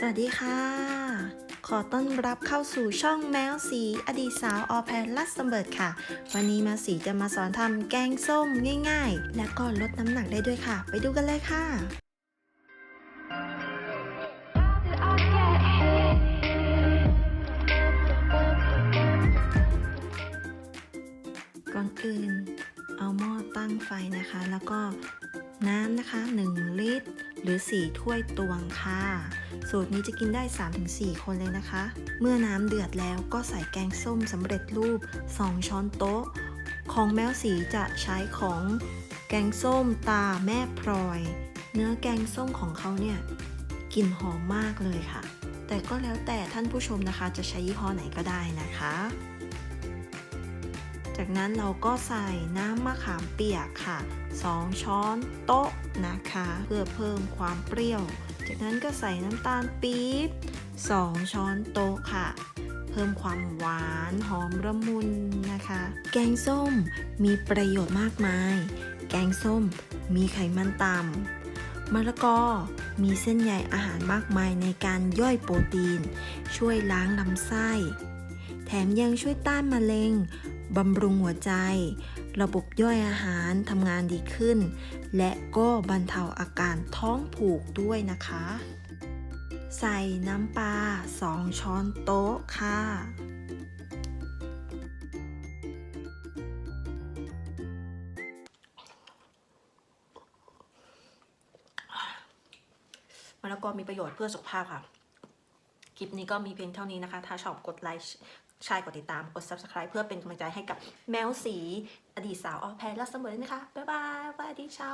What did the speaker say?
สวัสดีค่ะ ขอต้อนรับเข้าสู่ช่องแมวสีอดีตสาวออแพนลัสเบิร์ดค่ะ วันนี้แมวสีจะมาสอนทำแกงส้มง่ายๆ และก็ลดน้ำหนักได้ด้วยค่ะ ไปดูกันเลยค่ะก่อนอื่นเอาหม้อตั้งไฟนะคะ แล้วก็น้ำนะคะ 1 ลิตร หรือ 4 ถ้วยตวงค่ะ สูตรนี้จะกินได้ 3-4 คนเลยนะคะ เมื่อน้ำเดือดแล้วก็ใส่แกงส้มสำเร็จรูป 2 ช้อนโต๊ะ ของแมวสีจะใช้ของแกงส้มตาแม่พลอย เนื้อแกงส้มของเขาเนี่ยกลิ่นหอมมากเลยค่ะ แต่ก็แล้วแต่ท่านผู้ชมนะคะจะใช้ยี่ห้อไหนก็ได้นะคะ จากนั้นเราก็ใส่น้ำมะขามเปียกค่ะ 2 ช้อนโต๊ะนะคะ เพื่อเพิ่มความเปรี้ยว จากนั้นก็ใส่น้ำตาลปี๊บ 2 ช้อนโต๊ะค่ะ เพิ่มความหวานหอมละมุนนะคะ แกงส้มมีประโยชน์มากมาย แกงส้มมีไขมันต่ำมะละกอมีเส้นใยอาหารมากมายในการย่อยโปรตีน ช่วยล้างลำไส้ แถมยังช่วยต้านมะเร็ง บำรุงหัวใจ ระบบย่อยอาหารทำงานดีขึ้น และก็บรรเทาอาการท้องผูกด้วยนะคะ ใส่น้ำปลา 2 ช้อนโต๊ะค่ะมะละกอมีประโยชน์เพื่อสุขภาพค่ะ คลิปนี้ก็มีเพียงเท่านี้นะคะ ถ้าชอบกดไลค์ ใช่กดติดตามกด subscribe เพื่อเป็นกำลังใจให้กับแมวสี อดีตสาวออแพนและเสมอนะคะ บ๊ายบายสวัสดีเช้า